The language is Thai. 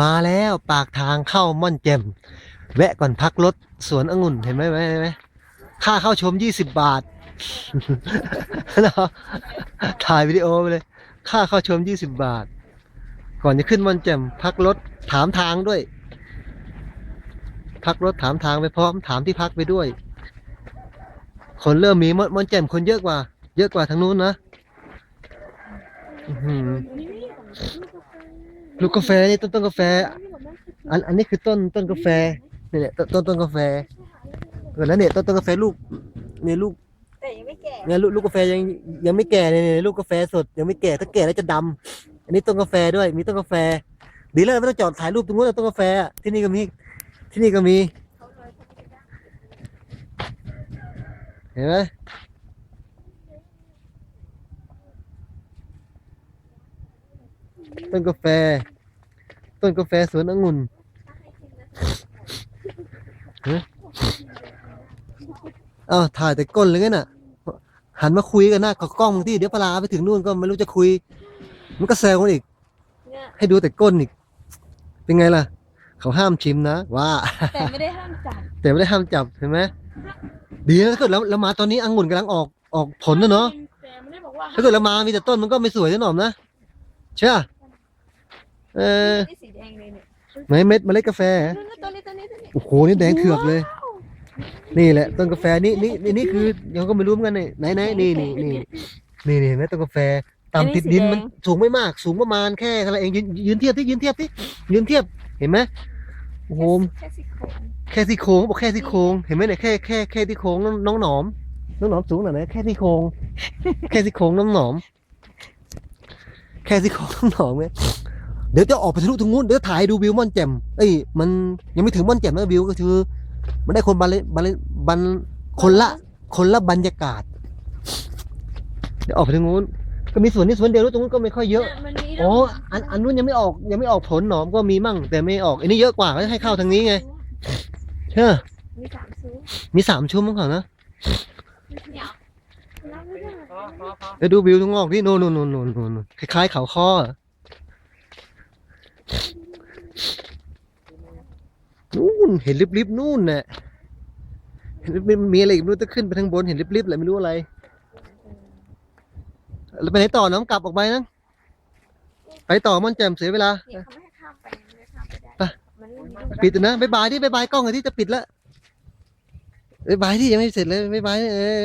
มาแล้วปากทางเข้าม่อนแจ่มแวะก่อนพักรถสวนองุ่นเห็นไหมไหมไหมค่าเข้าชม20บาทเนาะถ่ายวิดีโอไปเลย ค่าเข้าชม20บบาท ก่อนจะขึ้นม่อนแจ่มพักรถถามทางด้วย พักรถถามทางไปพร้อมถามที่พักไปด้วย คนเริ่มมีม่อนแจ่มคนเยอะกว่า เยอะกว่าทางนู้นนะ ลูกกาแฟนี่ต้นต้นกาแฟ อันอันนี้คือต้นต้นกาแฟเนี่ยเนี่ยต้นต้นต้นกาแฟเกิดแล้วเนี่ยต้นต้นกาแฟลูกเนี่ยลูกแต่ยังไม่แก่เนี่ยลูกลูกกาแฟยังยังไม่แก่เนี่ยเนี่ยลูกกาแฟสดยังไม่แก่ถ้าแก่แล้วจะดำอันนี้ต้นกาแฟด้วย มีต้นกาแฟ ดีแล้วไม่ต้องจอดถ่ายรูปตรงนู้นนะต้นกาแฟอะที่นี่ก็มีที่นี่ก็มีเห็นไหม ต้นกาแฟ ต้นกาแฟสวนองุ่นฮะอ้าวถ่ายแต่ก้นเลยไงน่ะ หันมาคุยกันหน้ากับกล้องที่เดี๋ยวปลาไปถึงนู่นก็ไม่รู้จะคุย มันก็แซวกันอีกเนี่ยให้ดูแต่ก้นอีก เป็นไงล่ะ เขาห้ามชิมนะว่า แต่ไม่ได้ห้ามจับ แต่ไม่ได้ห้ามจับเห็นไหมดีนะถ้าเกิดเราเรามาตอนนี้องุ่นกำลังออกออกผลนะเนาะแต่ไม่ได้บอกว่าถ้าเกิดเรามามีแต่ต้นมันก็ไม่สวยนะหน่อมนะใช่ปะ เออนี่สีแดงเลยเนี่ยไหนเม็ดเมล็ดกาแฟนู่นๆตัวนี้ตัวนี้ตัวนี้โอ้โหนี่แดงเถือกเลย นี่แหละต้นกาแฟนี่นี่นี่นี่คือยังก็ไม่รู้เหมือนกันนี่ไหนไหนนี่นี่นี่นี่นี่เห็นไหมต้นกาแฟตามติดดินมันสูงไม่มาก สูงประมาณแค่อะไรเองยืนยืนเทียบที่ยืนเทียบที่ยืนเทียบเห็นไหมโอ้โหแค่สีโครงแค่ซี่โครงเขาบอกแค่ซี่โครงเห็นไหมเนี่ยแค่แค่แค่ซี่โครงน้องน้องหนอมน้องหนอมสูงขนาดไหนแค่ซี่โครงแค่ซี่โครงน้องหนอม แค่ซี่โครงน้องหนอมไง เดี๋ยวจะออกไปทะลุตรงนู้นเดี๋ยวถ่ายให้ดูวิวม่อนแจ่มเอ้ยมันยังไม่ถึงม่อนแจ่มนะวิวก็คือ มันได้คนบันเลยบันเลยบันคนละคนละบรรยากาศ เดี๋ยวออกไปทางนู้น ก็มีสวนนี้สวนเดียวแล้วตรงนู้นก็ไม่ค่อยเยอะนี่มันมีอ๋ออันอันนู้นยังไม่ออกยังไม่ออกผลหนอมก็มีมั่ง แต่ไม่ออกอันนี้เยอะกว่าก็ให้เข้าทางนี้ไงใช่ปะมีสามซุ้มมีสามชั่วโมงเขานะเนี่ยรับไม่ได้เดี๋ยวดูวิวตรงออกที่โน่นโน่นโน่นโน่นโน่นคล้ายๆเขาค้ออะ นู่นเห็นริบๆนู่นน่ะเห็นริบๆมีอะไรอีกไม่รู้จะขึ้นไปทางบนเห็นริบๆอะไรไม่รู้อะไรแล้วไปไหนต่อน้องกลับออกไปนะไปต่อมันแจ่มเสียเวลาเนี่ยเขาไม่ให้ข้ามไปไม่ให้ข้ามไปได้ไปมันไม่มีลูกปิดเถอะนะบายบายที่บายบายกล้องอะที่จะปิดแล้วบายบายที่ยังไม่เสร็จเลยบายบายเออ